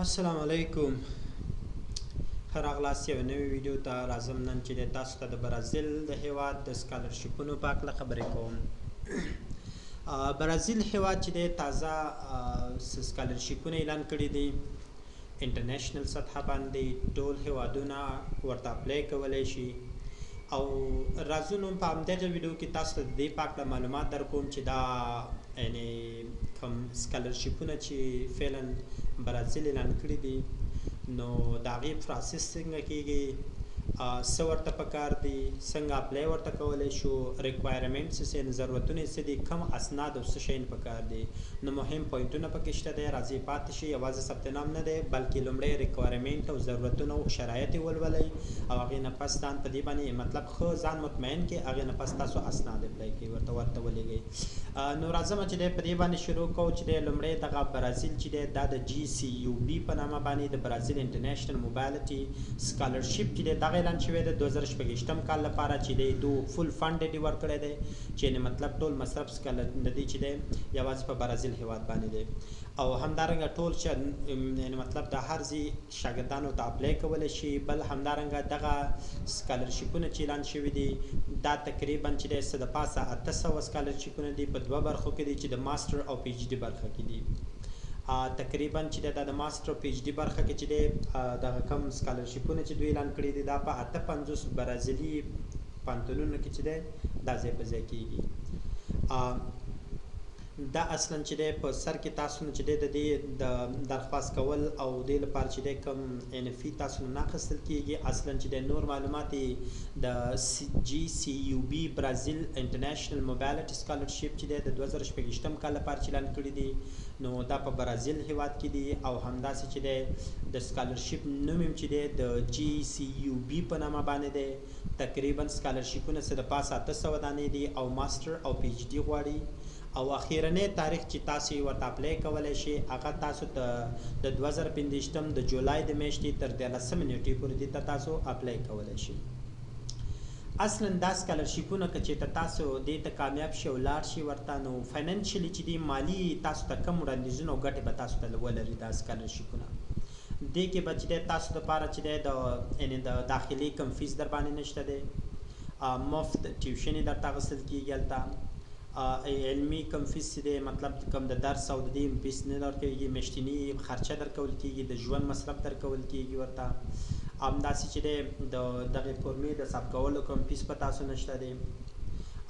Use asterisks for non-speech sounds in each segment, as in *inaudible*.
السلام علیکم راغلاست یو نوې ویډیو ته راځم نن چې د تاسو ته د برازیل د هیواد د سکالرشپونو په اړه خبرې کوم برازیل هیواد چې د تازه سکالرشپونه اعلان کړي دي انټرنیشنل سطح باندې ټول هیوادونه ورته اپلای کولای شي او راځو نو په همدغه ویډیو کې تاسو ته د اړه معلومات درکوم چې دا یعنی کوم سکالرشپونه چې فعلا برازیل اعلان کړي دي نو دا غي پروسس څنګه کیږي څه ورته پکار دي؟ څنګه اپلای ورته کولای شو؟ ریکوایرمنټس څه ضرورتونه څه دي؟ کم اسناد او څه شین پکار دي؟ نو مهم پوینټونه پکې شته دي راځي پاتې شي یوازې ثبت نام نه دی بلکې لومړی ریکوایرمنټ او ضرورتونه او شرایط ولولئ. او هغه نه پس ځان په دې باندې مطلب خو ځان مطمئن کې هغه نه پس تاسو اسناد اپلای کوي ورته ورته ولګي نو راځم چې په دې باندې شروع کوو چې لومړی دغه برازیل چې د د جی سی یو بی په نامه باندې د برازیل انټرنیشنل موبایلټي سکالرشپ چې دغه اعلان شوی د 2018 کال لپاره چې د دو فل فند دی ورکړی دی چې مطلب ټول مصرف سکال د دې چې دی یوازې په برازیل هیواد باندې دی او همدارنګه ټول چې مطلب د هر ځای شاګردانو ته اپلای کولای شي بل همدارنګه دغه سکالرشپونه چې اعلان شوی دي دا تقریبا چې د د پاسه 800 سکالرشپونه دي په دوه برخو کې دي چې د ماستر او پی ایچ ډي برخه کې دي تقریبا چې د ماستر پی ایچ ډي برخه کې چې د کم سکالرشپونه چې دوی اعلان کړي دي دا په 850 برازیلي پانتونونو کې چې ده دا ځای په ځای کېږي دا اصلا چې د په سر کې تاسو نه چې د دې د درخواست کول او د لپاره چې د کم ان فی تاسو نه اخیستل کیږي اصلا چې د نور معلومات د جی سی یو بی برازیل انټرنیشنل موبایلټی سکالرشپ چې د 2018 کال لپاره اعلان کړی دی نو دا په برازیل هیواد کې دی او همداسې چې د سکالرشپ نوم چې د جی سی یو بی په نامه باندې دی تقریبا سکالرشپونه سره پاسه 800 دانې دي او ماستر او پی ایچ ډي غواړي او اخیرنی تاریخ چې تاسو ورته اپلای کولای شئ هغه تاسو ته د 2015 د جولای د میاشتې تر 13 نیټې پورې د تاسو اپلای کولای شئ. اصلا دا سکالرشپونه چې تاسو د ته کامیاب شئ ولار شئ ورته نو فاینانشلی چې دی مالی تاسو ته کم وړاندیزونه او ګټه به تاسو ته ولري دا سکالرشپونه دې کې بچ د تاسو لپاره چې د یعنی د داخلي کم فیس در باندې نشته دی. مفت ټیوشن درته غسل کیږي علمی کم فیس دی مطلب کم د درس او د دې فیس نه درکېږي مشتنی خرچه درکول کیږي د ژوند مصرف درکول کیږي ورته. امداسي چې د دغه فورمې د حساب کولو کوم فیس په تاسو نشته دی.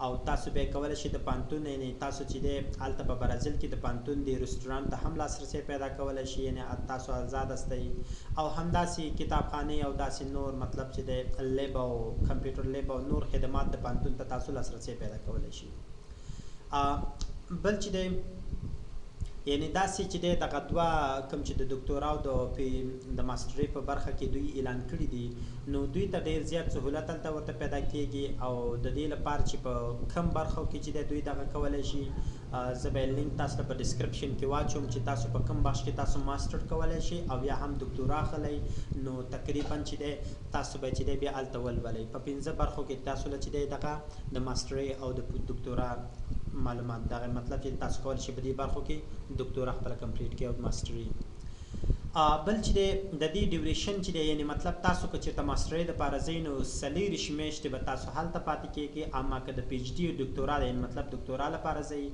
او تاسو به کولای شئ د پانتون نه تاسو چې د الته په برازیل کې د پانتون دی رستورانت ته هم لاسرسي پیدا کولای شئ یعنی تاسو آزاد استئ. او همداسي کتابخانه او داسې نور مطلب چې د لیب او کمپیوټر لیب او نور خدمات د پانتون ته تاسو لاسرسي پیدا کولای شئ بل چې دی یعنی داسې چې دی دغه دوه کوم چې د ډاکټورا او د د ماسترۍ په برخه کې دوی اعلان کړي دي نو دوی ته ډیر زیات سهولت هلته ورته پیدا کیږي او د دې لپاره چې په کم برخو کې چې دوی دغه کولای شي زه به لینک تاسو په ډسکرپشن کې واچوم چې تاسو په کم بخش کې تاسو ماستر کولای شئ او یا هم ډاکټورا خلای نو تقریبا چې دی تاسو به چې دی بیا الته ولولئ. په پنځه برخو کې تاسو له چې دی دغه د ماسترۍ او د ډاکټورا معلومات دا مطلب چې تاسو کول شي په دې برخو کې ډاکټورا خپل کمپلیټ کړئ او ماستري بل چې د دې ډیوریشن چې یعنی مطلب تاسو که چېرته ماستري د پاره زینو سلیری شمیشته به تاسو هلته پاتې کېږي اما که د پی ایچ او ډاکټورا دی مطلب ډاکټورا لپاره ځئ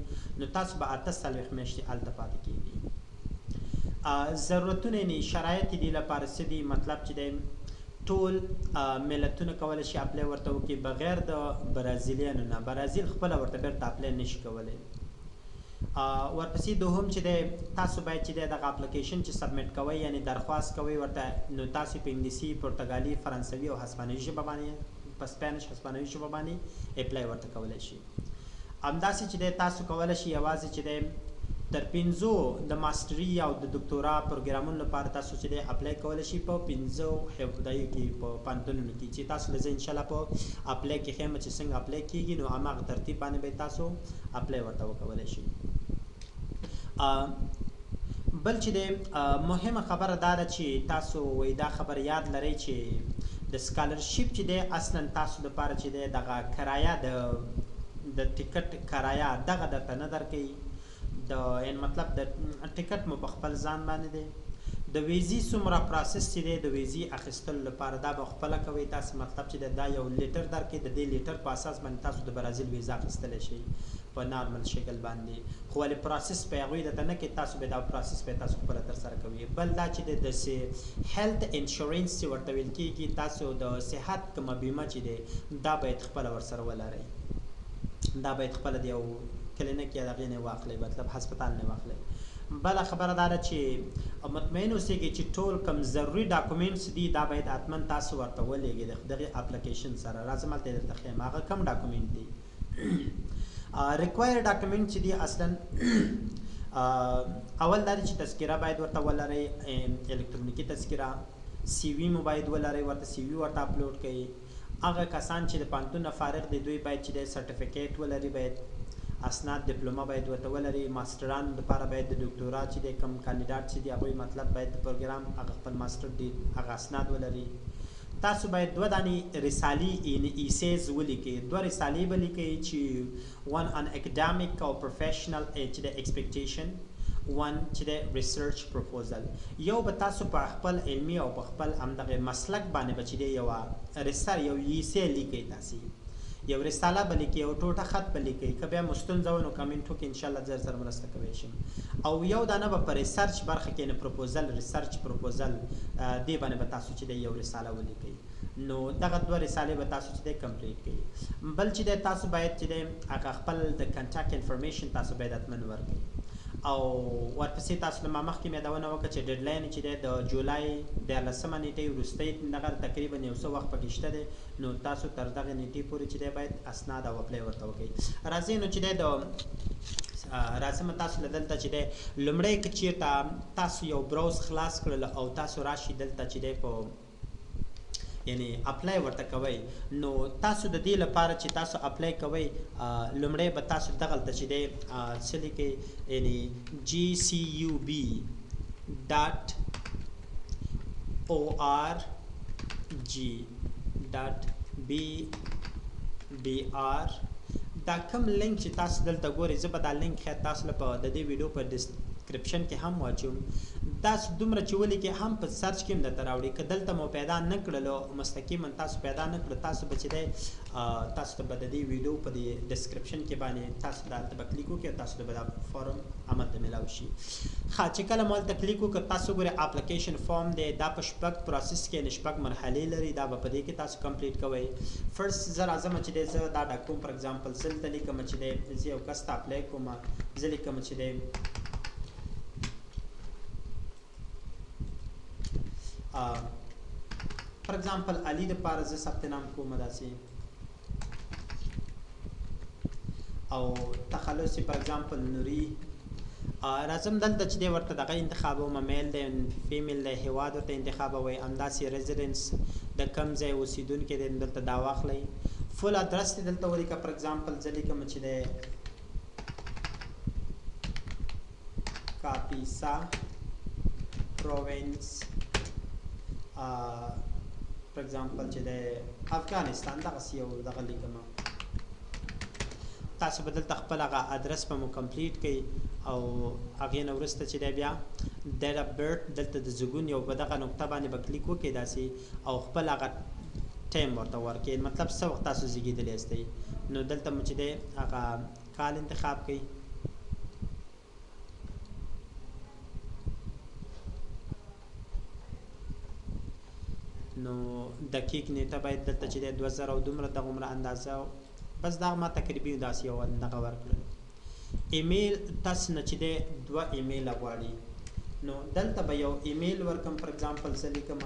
نو تاسو به اته سلیخ میشته هلته پاتې کېږي ضرورتونه نه شرایط دي لپاره سدي مطلب چې دی ټول ملتونه کولای شي اپلای ورته وکړي بغیر د برازیلیانو نه. برازیل خپل ورته بیرته اپلای نشي کولای. ورپسې دوهم چې د تاسو باید چې د اپلیکیشن چې سبمیټ کوئ یعنی درخواست کوئ ورته نو تاسو په انګلیسي پرتګالي فرانسوي او هسپانوي ژبه باندې په سپانیش هسپانوي ژبه باندې اپلای ورته کولای شي. همداسې چې تاسو کولای شي یوازې چې د تر پنځو د ماستری او د ډاکټورا پروګرامونو لپاره تاسو چې اپلای کولای شئ په پنځو هفدای کې په پانتونونو کې چې تاسو لږ ان شاء الله په اپلای کې خیم چې څنګه اپلای کیږي نو هغه ترتیب باندې به تاسو اپلای ورته وکولای شئ بل چې د مهمه خبره دا ده چې تاسو وای دا خبر یاد لرئ چې د سکالرشپ چې د اصلا تاسو د لپاره چې دغه کرایه د د ټیکټ کرایه دغه د نه درکې د ان مطلب د ټیکټ مو په خپل ځان باندې دی. د ویزي څومره پروسس چې دی د ویزي اخیستل لپاره دا به خپل کوي تاسو مطلب چې دا یو لیټر درکې د دې لیټر په اساس باندې تاسو د برازیل ویزا اخیستل شي په نارمل شکل باندې. خو ولې پروسس په هغه د نه کې تاسو به دا پروسس په تاسو خپل تر سره کوي بل دا چې د سه هیلث انشورنس چې ورته ویل کیږي تاسو د صحت کومه بیمه چې دی دا باید خپل ور سره ولرئ. دا باید خپل دی یو کلینیک یا دغه نه واخلئ مطلب هسپتال نه واخلئ بل خبره دا چې مطمئن اوسئ چې ټول کم ضروری ډاکومېنټس دي دا باید حتما تاسو ورته ولېږئ دغه اپلیکیشن سره. راځم ته درته خیم هغه کم ډاکومېنټ دي. ریکوایر ډاکومېنټ چې دي اصلا اول دا چې تذکره باید ورته ولرئ الکترونیکی تذکره سی وی مو باید ولرئ ورته سی وی ورته اپلوډ کړئ هغه کسان چې د پانتون فارغ دي دوی باید چې د سرټیفیکیټ ولري باید اسناد ډیپلوما باید ورته ولري. ماستران لپاره باید د ډاکټورا چې د کم کاندیدات چې دی هغه مطلب باید د پروګرام هغه خپل ماستر دی هغه اسناد ولري. تاسو باید دوه دانې رسالې ان ایسیز ولیکئ. دوه رسالې به لیکئ چې one on academic او professional چې د expectation one چې د research proposal. یو به تاسو په خپل علمي او په خپل همدغه مسلک باندې بچی دی یو رساله یو ایسه لیکئ تاسو یو رساله بل کې یو ټوټه خط بل کې کبه مستنځو نو کمنټو کې ان شاء الله زر زر مرسته کوي شم. او یو دانه به پر ریسرچ برخه کې نه پروپوزل ریسرچ پروپوزل دی باندې به تاسو چې یو رساله ولیکئ. نو دغه دوه رسالې به تاسو چې کمپلیټ کړئ بل چې تاسو باید چې هغه خپل د کنټاکټ انفارمیشن تاسو باید اتمن ورکړئ او ورپسې تاسو له مخکې مې داونه وکړه چې ډیډلاین چې د جولای د لسمه نیټې وروستۍ دغه تقریبا یو څه وخت پکې شته دی. نو تاسو تر دغه نیټې پورې چې دی باید اسناد او اپلای ورته وکړئ. راځئ نو چې د راځم تاسو له دلته چې د لمړی کې چیرته تاسو یو براوز خلاص کړل او تاسو راشي دلته چې د په یعنی اپلای ورته کوي نو تاسو د دې لپاره چې تاسو اپلای کوي لومړی به تاسو دغه ته چې دی څه لیکي یعنی جی سی یو بی ډاټ او آر جی ډاټ بی بی آر دا کوم لینک چې تاسو دلته ګورئ زه به دا لینک خیر تاسو لپاره د دې ویډیو په ډسکرپشن کې هم واچوم. تاسو دومره چې ولیکئ هم په سرچ کې هم درته راوړي. که دلته مو پیدا نه کړلو مستقیما تاسو پیدا نه کړل تاسو به چې دی تاسو ته به د دې ویډیو په دې ډسکرپشن کې باندې تاسو دا ته به کلیک وکړئ تاسو ته به دا فارم عمل ته میلاو شي. ښه چې کله مال ته کلیک وکړئ تاسو ګورئ اپلیکیشن فارم دی. دا په شپږ پروسس کې نشپږ مرحلې لري. دا به په دې کې تاسو کمپلیټ کوئ. فرست زه راځم چې دی زه دا ډاکوم فار ایگزامپل زه دلته لیکم چې دی زه یو کس ته اپلای کوم. زه لیکم چې دی فار ایگزامپل علی د پاره ز ثبت نام کوم داسي او تخلصي فار ایگزامپل نوري. راځم دلته چې ورته دغه انتخاب او میل دی فیمیل دی هواد ورته انتخاب وي امداسي ریزیدنس د کم ځای اوسیدونکو دی دلته دا واخلئ فول ادرس دلته ولیکه فار ایگزامپل ځلې کوم چې دی کاپیسا پروینس فور ایگزامپل چې د افغانستان دغه یو دغه لیکم تاسو بدل خپل هغه ادرس په مو کمپلیټ کړئ او هغه نو ورسته چې دی بیا اف برث دلته د زګون یو په دغه نقطه باندې به کلیک وکړئ داسې او خپل هغه ټایم ورته ورکړئ مطلب څه وخت تاسو زیږیدلی یاستئ نو دلته مو چې دی هغه کال انتخاب کړئ نو دقیق نیټه باید دلته چې د 2000 او دومره د عمر اندازه بس دا ما تقریبا داسې یو دغه ورکړل. ایمیل تاسو نه چې د دوه ایمیل غواړي. نو دلته به یو ایمیل ورکم فار ایگزامپل سلیکم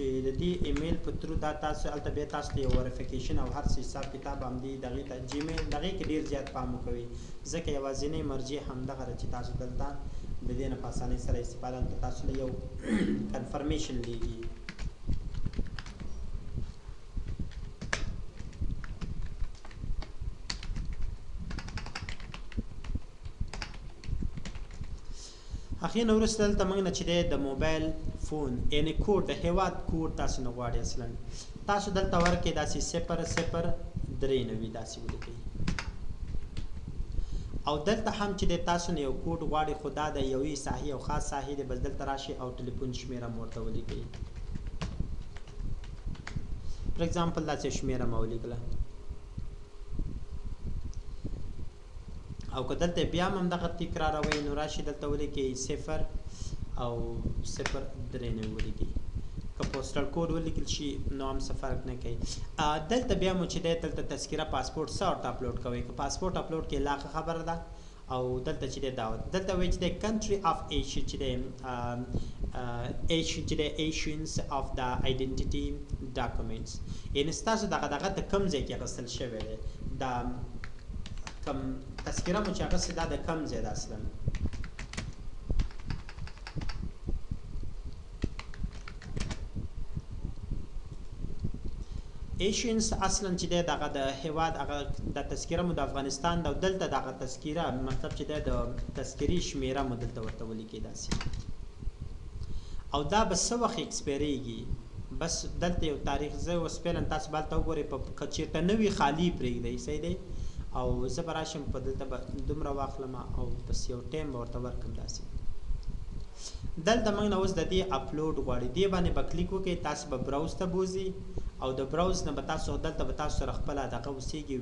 چې د دې ایمیل په تر دا تاسو البته به تاسو ته وریفیکیشن او هر څه حساب کتاب هم دی دغه ته جیمیل دغه کې ډیر زیات پام کوي ځکه یوازینی مرجع هم دغه چې تاسو دلته د دې نه په اسانۍ سره استفاده تاسو له یو *coughs* کنفرمیشن لیږي. اخی نو ورسته دلته موږ نه چې د موبایل فون یعنی کوډ د هیواد کوډ تاسو نه غواړئ اصلا تاسو دلته ورکې داسې 0 0 درې نوي داسې ولیکئ او دلته هم چې د تاسو نه یو کوډ غواړي خدا د یوې ساحې او خاص ساحې د بس دلته راشي او ټلیفون شمیره مورته ولیکئ فور ایگزامپل داسې شمیره مو ولیکله او که دلته بیا هم دغه تکراروئ نو راشي دلته ولیکئ صفر او صفر درې نوي ولیکئ که پوسټل کوډ ولیکل شي نو هم څه فرق نه کوي. دلته بیا مو چې دی دلته تذکره پاسپورت څه ورته اپلوډ کوئ؟ که پاسپورت اپلوډ کې لا خبره ده. او دلته چې دی دعوت دلته وایي چې دی کنټري اف ایشن چې دی ایشن چې دی ایشنز اف د آیډنټیټي ډاکومېنټس یعنی ستاسو دغه دغه د کوم ځای کې اخیستل شوی دی. دا کم تذکره مو چې اخیستې دا د کوم ځای ده اصلا ایشینز اصلا چې دغه د هواد هغه د تذکره مو د افغانستان د دلته دغه تذکره مطلب چې د تذکری شمیره مو دلته ورته ولیکي داسې. او دا به څه وخت ایکسپیریږي بس دلته یو تاریخ زه اوس پیلن تاسو بل ته وګورئ په کچیرته نوې خالی پرېږدئ صحیح دی؟ او زه به راشم په دلته به دومره واخلم او بس یو ټایم به ورته ورکړم داسې. دلته موږ نه اوس د دې اپلوډ غواړي. دې باندې به کلیک وکړئ تاسو به براوز ته بوزي او د براوز نه به تاسو دلته به تاسو سره خپل دغه وسیږي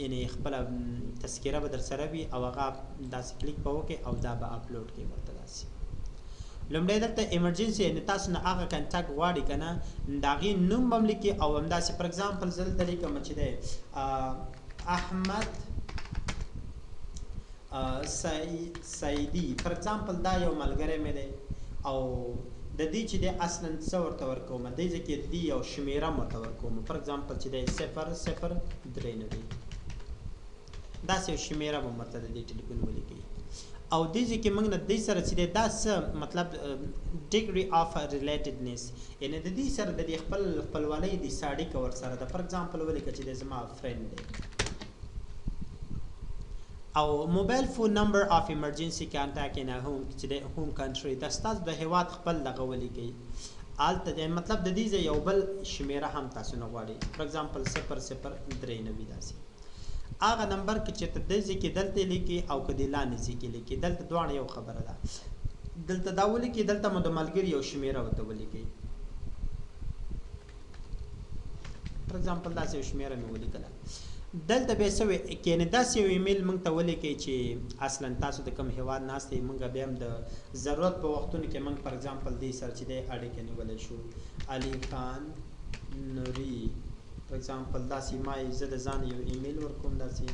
یعنی خپل تذکره به در سره وي او هغه داسې کلیک به وکړئ او دا به اپلوډ کړئ ورته داسې. لومړی دلته ایمرجنسي یعنی تاسو نه هغه کنټاکټ غواړي کنه داغي نوم بم لیکي او همداسې فور ایگزامپل زل طریقه مچ دی احمد سعیدی فور ایگزامپل دا یو ملګری مې دی او د دې چې د اصلا څه ورته ورکوم د دې کې دی یو شمیره مرته ورکوم فور ایگزامپل چې د 0 0 درې نه دی. دا څه شمیره به مرته د دې ټلیفون ولیکي. او دې چې موږ نه دې سره چې دا څه مطلب ډیګري اف ریلیټډنس یعنی د دې سره د خپل خپلوالۍ د ساړي کور سره د فور ایگزامپل ولیکه چې د زما فرند دی او موبایل فون نمبر اف ایمرجنسي کانټاکټ ان هوم چې د هوم کنټری د ستاسو د هیواد خپل دغه ولیکي آلته مطلب د دې یو بل شمیره هم تاسو نه غواړي فور ایگزامپل 0093 داسي هغه نمبر کې چې ته د ځکه دلته لیکي او کدی لاندې ځکه لیکي دلته دوه یو خبره ده. دلته دا ولیکي دلته مو د ملګری یو شمیره وته ولیکي فور ایگزامپل دا څه شمیره مې ولیکله دلته به سوي کینه داسې یو ایمیل مونږ ته ولیکي چې اصلا تاسو د کوم هواد ناشته مونږ بیا هم د ضرورت په وختونو کې مونږ فار ایگزامپل دې سره چې د اړیکې نیولای شو. علي خان نوري. فار ایگزامپل داسې ما زه د ځان یو ایمیل ورکوم داسې.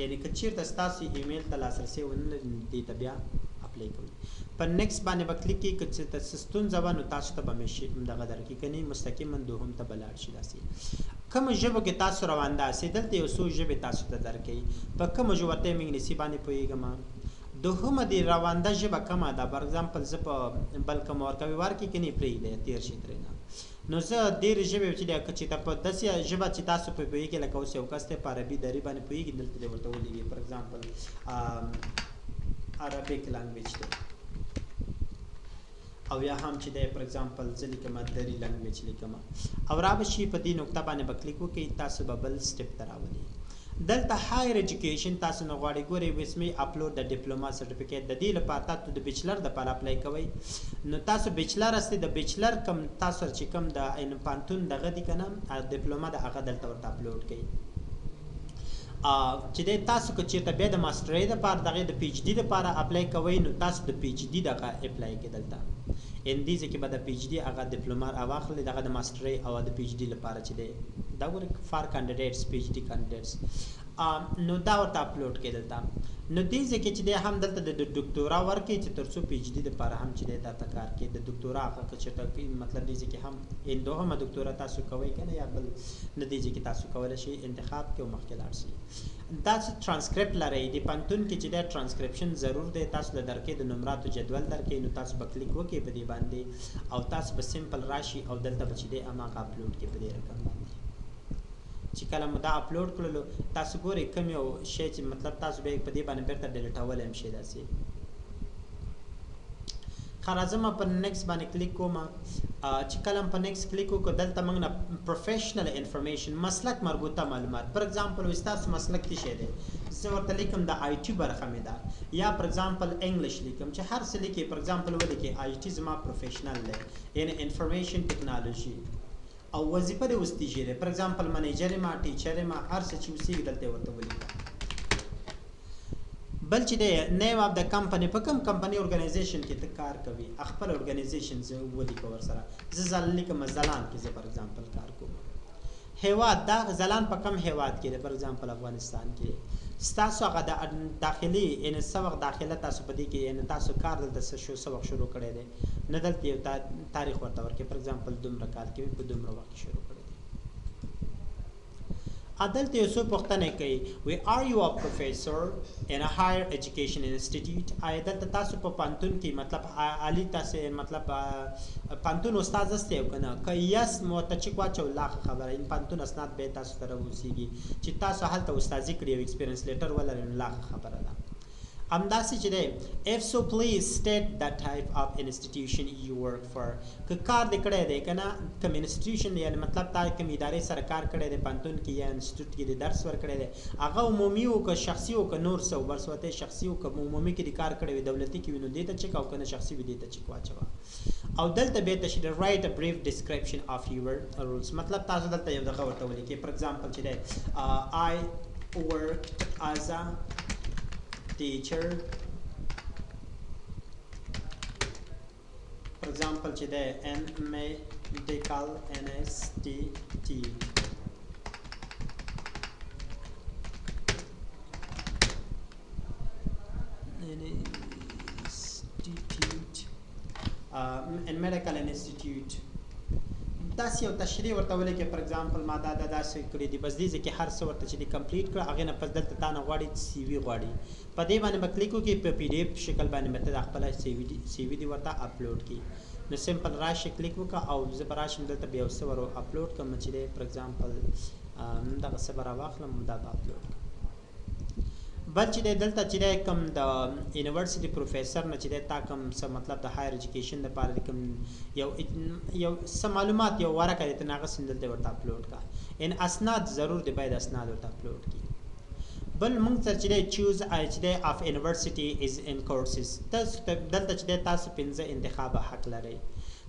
یعنی که چیرته تاسو ایمیل ته لاسرسي ونه دې ته بیا اپلای کوئ. په نیکست باندې به کلیک کړئ چې تاسو ستونزه ونه تاسو ته به مشي دغه درکې کني مستقیما دوهم ته بلار شي داسې کوم ژبه کې تاسو روان ده سي دلته یو څو ژبه تاسو ته درکې په کوم ژبه ته موږ نسی باندې پويګم دوهمه دی روانده ژبه کومه ده. فار ایگزامپل زه په بل کوم ورکوي ورکی کني پرې ده تیر شي ترنه نو زه ډېر ژبه چې د کچې ته په داسې ژبه چې تاسو په پويګه لکه اوس یو کس ته په عربي دری باندې پويګي دلته ورته ولېږي فار ایگزامپل عربیک لانګویج ده او یا هم چې د فور ایگزامپل ځلې کوم دری لنګویج لیکم او را به شي په دې نقطه باندې بکلیک وکړئ تاسو به بل سټپ تراولي دلته هایر ایجوکیشن تاسو نه غواړئ ګورئ وسمي اپلوډ د ډیپلوما سرټیفیکیټ د دې لپاره تاسو د بیچلر د لپاره اپلای کوئ. نو تاسو بیچلر است د بیچلر کم تاسو چې کم د علم پانتون دغه دي کنه ډیپلوما د هغه دلته ورته اپلوډ کړئ چې د تاسو کو چې ته بیا د ماسترۍ د لپاره دغه د پی ایچ ډی لپاره اپلای کوئ نو تاسو د پی ایچ ډی دغه اپلای کې دلته ان دې ځکه به د پی ایچ ډی هغه ډیپلوما اواخلې دغه د ماسترۍ او د پی ایچ ډی لپاره چې دی دا ګوره فار کانډیډیټس پی ایچ ډی کانډیډیټس نو دا ورته اپلوډ کېدل تا. نو دې ځکه چې دی هم دلته د ډاکټورا ورکې چې ترڅو پی ایچ ډی لپاره هم چې دا کار کې د ډاکټورا هغه چې ته مطلب دې ځکه هم ان دوه هم ډاکټورا تاسو کوي کنه یا بل نه دې ځکه تاسو کولای شئ انتخاب کې مخکې لاړ شئ. دا چې ترانسکرپټ لري؟ د پانتون کې چې د ترانسکرپشن ضرور دی تاسو د درکې د نمراتو جدول درکې نو تاسو به کلیک وکړئ په دې باندې او تاسو به سمپل راشي او دلته به چې دی اماغه اپلوډ کې په دې رقم باندې چې کله مو دا اپلوډ کړلو تاسو ګورئ کوم یو شی چې مطلب تاسو به په دې باندې بیرته ډیلیټول هم شي داسې. خرازم په نیکست باندې کلیک کوم. چې کلم په نیکست کلیک وکړ دلته موږ نه پروفیشنل انفارمیشن مسلک مربوطه معلومات. پر ایگزامپل وستاسو مسلک څه دی؟ زه ورته لیکم د آی ټی برخه مې ده. یا پر ایگزامپل انګلیش لیکم چې هر څه لیکي پر ایگزامپل ولیکي آی ټی زما پروفیشنل دی. یعنی انفارمیشن ټیکنالوژي او وظیفه د وستیجه ده پر ایگزامپل منیجر ما ټیچر ما هر څه چې وسیږي دلته ورته ولیکم بل چې د نیم اف د کمپنی په کوم کمپنی اورګنایزیشن کې ته کار کوي خپل اورګنایزیشن زه ولیکم ور سره زه ځل لیکم زلان کې زه پر ایگزامپل کار کوم. هیواد دا زلان په کم هیواد کې پر ایگزامپل افغانستان کې ستاسو هغه د داخلي ان سبق داخله تاسو په دې کې ان تاسو کار دلته شو سبق شروع کړی دی؟ نه دلته یو تاریخ ورته ورکې پر ایگزامپل دومره کال کې په دومره وخت شروع کړی عدالت یو څه پوښتنه کوي وی آر یو ا پروفیسور ان ا هایر ایجوکیشن انسټیټیوټ آیا دلته تاسو په پانتون کې مطلب عالی تاسو مطلب پانتون استاد استه یو کنه که یس متچک واچو لا خبره ان پانتون اسناد به تاسو سره وسیږي چې تاسو هلته استادي کړی ایکسپیرینس لیټر ولرئ لا خبره ده همداسې چې دی if so please state the type of institution you work for. که کار دې کړی دی کنه کوم انسټیټیوشن یعنی مطلب تا کوم ادارې سره کار کړی دی پانتون کې یا انسټیټیوټ کې درس ور کړی دی هغه عمومي او که شخصي او که نور څه ورسوته شخصي او که عمومي کې کار کړی وي دولتي کې وینو دې ته چک او کنه شخصي وي دې ته چک واچوا او دلته به ته شي write a brief description of your rules. مطلب تاسو دلته یو دغه ورته ولیکئ for example چې دی I worked as a teacher for example today n medical nst institute um, uh, and medical institute. داسې یو تشریح ورته ولیکې فار ایگزامپل ما دا دا داسې کړی دي. بس دې کې هر څه ورته چې دی کمپلیټ کړه هغه نه پس دلته تا نه غواړي سی وی غواړي. په دې باندې به کلیک وکړي په پی ډی اف شکل باندې مته د خپل سی وی سی وی دی ورته اپلوډ کړي. نو سمپل راشه کلیک وکړه او زه به راشم دلته بیا وسه ورو اپلوډ کوم چې دی فار ایگزامپل دغه څه به راواخلم دا اپلوډ بل چې دلته چې کوم د یونیورسيټي پروفیسور نه چې تا کوم څه مطلب د هایر ایجوکیشن د پاره کوم یو یو څه معلومات یو ورکه دي تناغه سندل ته ورته اپلوډ کا ان اسناد ضرور دی باید اسناد ورته اپلوډ کی بل موږ ته چې چوز اچ دی اف یونیورسيټي از ان کورسز تاسو دلته چې تاسو پنځه انتخاب حق لرئ.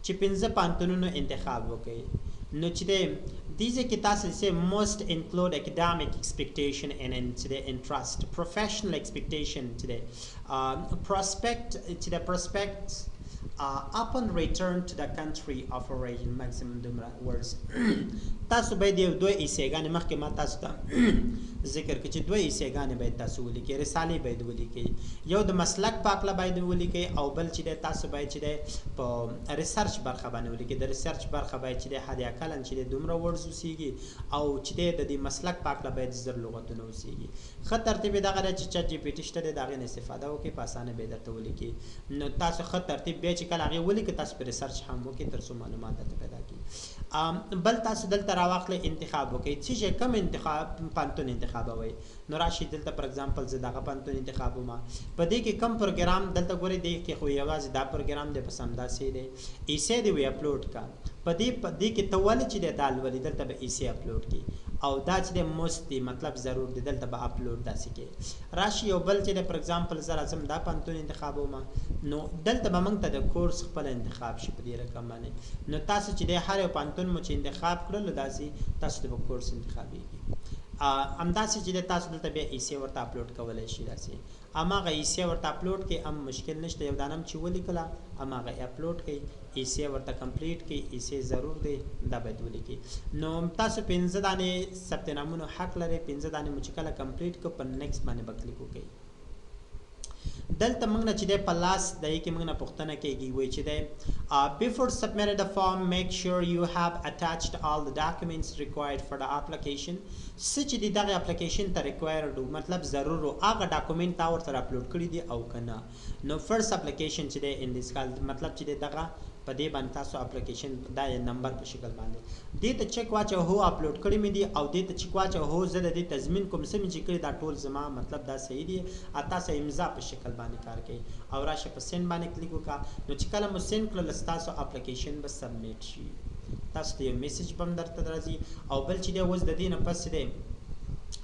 چې پنځه پانتونونو انتخاب وکړئ Notice these classes must include academic expectation and, today interest, professional expectation today, um, uh, prospect to the prospect upon return to the country of origin maximum دومره words تاسو باید یو دوه ایسېګانې مخکې ما تاسو ته ذکر کړ چې دوه ایسېګانې باید تاسو ولیکئ رسالې باید ولیکئ یو د مسلک په اړه باید ولیکئ او بل چې تاسو باید چې په ریسرچ برخه باندې ولیکئ د ریسرچ برخه باید چې هدیا کلن چې دومره ورز وسیږي او چې د دې مسلک په اړه باید زر لغتونه وسیږي خط ترتیب دغه چې چټ جی پی ټی شته دغه نه استفاده وکړي په اسانه به درته ولیکي نو تاسو خط ترتیب به چې کله هغه ولیکئ تاسو په ریسرچ هم وکړئ ترڅو معلومات پیدا کړئ بل تاسو دلته راواخلئ انتخاب وکړئ. چې کم انتخاب پانتون انتخاب وای نو راشي دلته پر ایگزامپل زه دغه پانتون انتخاب ما په دې کې کم پروګرام دلته ګوري دی کې خو یوازې دا پروګرام د پسند داسې دی. ایسه دی وی اپلوډ کا په دې په دې کې تول چې د دال ولې دلته به ایسه اپلوډ کی او دا چې د مست مطلب ضرور دی دلته به اپلوډ داسې کې. راشي یو بل چې د پر ایگزامپل زه راځم دا پانتون انتخاب ما نو دلته به موږ ته د کورس خپل انتخاب شي په دې رقم باندې. نو تاسو چې د هر یو پانتون مو چې انتخاب کړل داسې تاسو د کورس انتخابيږي امداسې چې تاسو دلته بیا ایسه ورته اپلوډ کولای شئ داسې. اما غا ایسه ورته اپلوډ کې ام مشکل نشته. یو دانم چې ولیکلا اما غا اپلوډ کې ایسه ورته کمپلیټ کې ایسه ضرور دی دا باید ولیکي نو تاسو پنځه دانې ثبت نامونو حق لري پنځه دانې مچکله کمپلیټ کو په نیکست باندې بکلیک وکړئ دلته موږ نه چې د پلاس د کې موږ نه پوښتنه کوي وای چې د before submitting the form make sure you have attached all the documents required for the application. سچ دي دغه اپلیکیشن ته ریکوایرډ مطلب ضرور هغه ډاکومېنټ تا ورته اپلوډ کړی دی او کنه نو فرست اپلیکیشن چې دی ان دیس کال مطلب چې دغه په دې باندې تاسو اپلیکیشن دا نمبر په شکل باندې. دې ته چک واچو هو اپلوډ کړی مې دي او دې ته چک واچو هو زه د دې تضمین کوم سم چې کړی دا ټول زما مطلب دا صحیح دی ا تاسو امضا په شکل باندې کار کوي. او راشه په سند باندې کلیک وکړه. نو چې کله مو سند کړل تاسو اپلیکیشن به سبمیټ شي. تاسو ته یو میسج بم درته راځي. او بل چې دی اوس د دې نه پس دی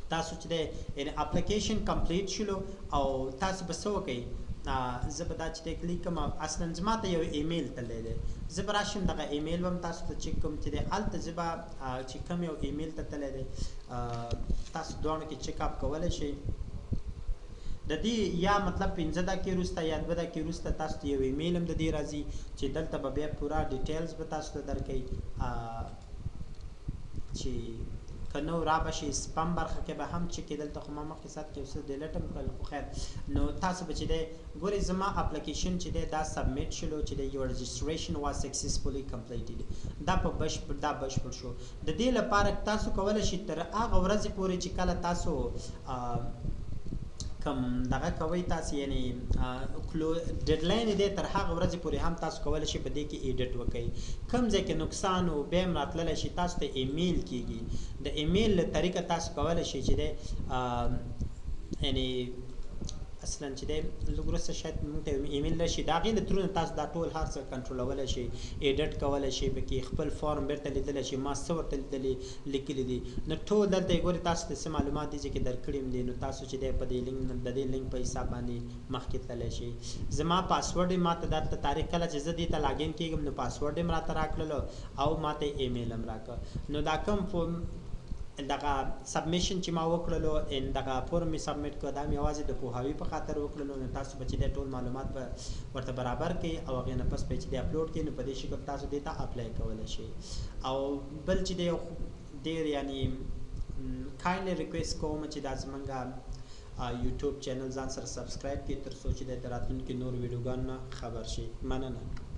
تاسو چې دی یعنی اپلیکیشن کمپلیټ شلو او تاسو به څه وکړئ زه به دا چې کلیک کوم اصلا زما ته یو ایمیل تللی دی. زه به راشم دغه ایمیل هم تاسو ته چک کوم چې دی. هلته زه به چې کوم یو ایمیل ته تللی دی تاسو دواړو کې چک اپ کولی شئ. د دې یا مطلب 15 دقیقې وروسته یا 2 دقیقې وروسته تاسو ته یو ایمیل هم د دې راځي چې دلته به بیا پورا ډیټیلز به تاسو ته درکړي چې کنو را بشي سپم برخه کې به هم چې کېدل ته خو ما مخکې سات کې اوس ډیلیټ هم کړل خو خیر. نو تاسو به چې دی ګورې زما اپلیکیشن چې دی دا سبمیټ شلو چې دی یو رجسټریشن وا سکسسفولي کمپلیټډ دا په بشپړ دا بشپړ شو. د دې لپاره تاسو کولای شئ تر هغه ورځې پورې چې کله تاسو کم دغه کوي تاسو یعنی کلو ډیډلاین دی تر هغه ورځې پورې هم تاسو کولای شئ په دې کې ایډیټ وکړئ کم ځای کې نقصان او بیم راتللی شي تاسو ته ایمیل کیږي. د ایمیل طریقه تاسو کولای شئ چې دی یعنی اصلا چې دی لږ وروسته شاید موږ ته ایمیل راشي د هغې له ترونه تاسو دا ټول هر څه کنټرولولی شئ ایډټ کولی شئ پکې خپل فارم بیرته لیدلی شئ ما څه ورته لیدلي لیکلي دي. نو ټول دلته یې ګورې تاسو ته څه معلومات دي چې درکړي دي. نو تاسو چې دی په دې لینک د دې لینک په حساب باندې مخکې تللی شئ زما پاسورډ یې ماته دلته تاریخ کله چې زه دې ته لاګین کېږم نو پاسورډ یې م راته راکړلو او ماته ایمیل هم راکړه. نو دا کوم دغه سبمیشن چې ما وکړلو ان دغه فورم می سبمیټ کړ دا مې یوازې د پوهاوی په خاطر وکړلو نو تاسو به چې د ټول معلومات به ورته برابر کړئ او هغه نه پس به چې د اپلوډ کړئ نو په دې شکل تاسو دې ته اپلای کولای شئ او بل چې د ډیر یعنی کایندلی ریکوست کوم چې دا زمونږه یوټیوب چینل ځان سره سبسکرایب کړئ تر څو چې د راتلونکي نور ویډیوګانو خبر شي مننه